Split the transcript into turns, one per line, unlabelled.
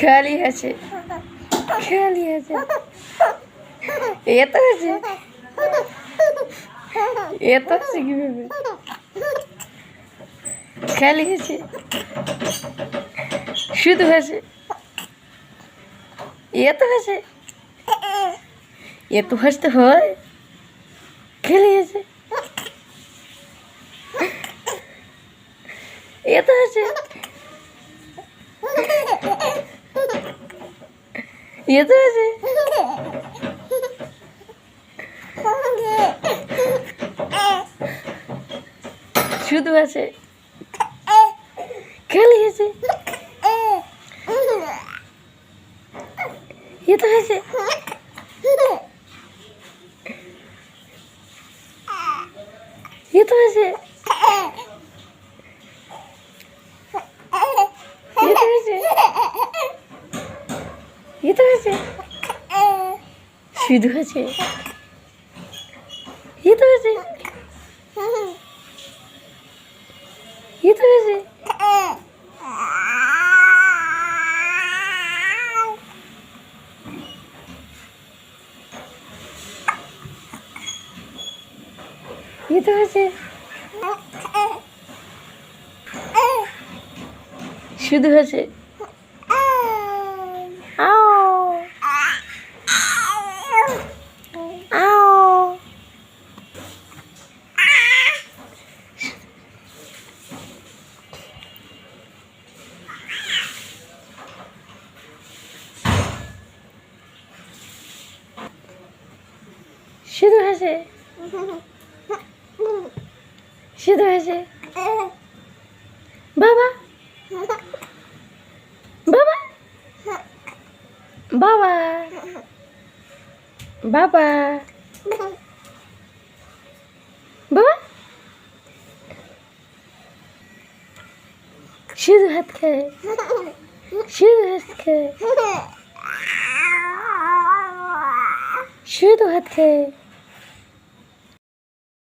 খেয়ালি আছে। খেয়ালি আছে। এত আছে এত আছে কীভাবে? খেয়ালি আছে। শুধু আছে এত আছে এত হাসতে হয়। খেলে আছে। এত আছে এত আছে শুধু আছে খেলে আছে এত আছে এত আছে এত আছে এত আছে শুধু আছে এত আছে এত আছে এত আছে শুধু আছে শুধু আছে শুধু আছে বাবা। বাবা। বাবা। বাবা। বাবা। শুধু হাত খায়। শুধু হাত খায়। শুধু হাত খায়।